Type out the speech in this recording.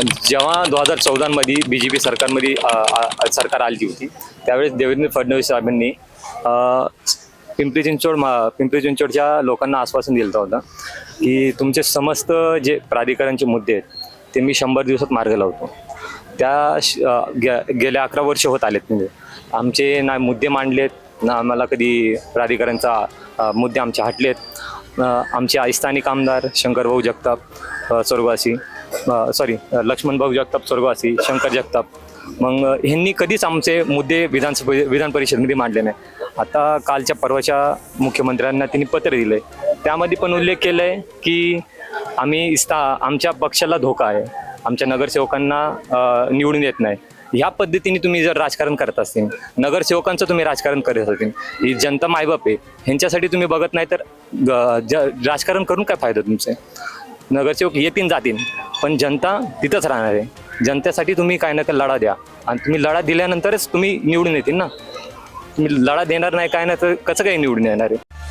जेव्हा दोन हजार चौदामध्ये बी जे पी सरकारमध्ये सरकार आली होती त्यावेळेस देवेंद्र फडणवीस साहेबांनी पिंपरी चिंचवड मा पिंपरी चिंचवडच्या लोकांना आश्वासन दिलं होतं की तुमचे समस्त जे प्राधिकरणचे मुद्दे आहेत ते मी शंभर दिवसात मार्ग लावतो. त्या श- गे- गेल्या अकरा वर्ष होत आलेत म्हणजे. आमचे ना मुद्दे मांडलेत ना आम्हाला कधी प्राधिकरणचा मुद्दे आमचे हटलेत. आमचे स्थानिक आमदार शंकरभाऊ जगताप स्वर्गवासी सॉरी लक्ष्मण भाऊ जगताप स्वर्गवासी शंकर जगताप. मग ह्यांनी कधीच आमचे मुद्दे विधानसभा विधान परिषदेमध्ये मांडले नाही. आता कालच्या परवाच्या मुख्यमंत्र्यांना त्यांनी पत्र दिलं आहे त्यामध्ये पण उल्लेख केला आहे की आम्ही स्था आमच्या पक्षाला धोका आहे. आमच्या नगरसेवकांना निवडून येत नाही. ह्या पद्धतीने तुम्ही जर राजकारण करत असतील नगरसेवकांचं तुम्ही राजकारण करत असतील ही जनता मायबाप आहे. ह्यांच्यासाठी तुम्ही बघत नाही तर ग- ज- राजकारण करून काय फायदा तुमचे? नगरसेवक येतील जातील पण जनता तिथंच राहणार आहे. जनतेसाठी तुम्ही काय ना काय लढा द्या. आणि तुम्ही लढा दिल्यानंतरच तुम्ही निवडून येतील ना. तुम्ही लढा देणार नाही काय ना तर कसं काही निवडून येणार आहे?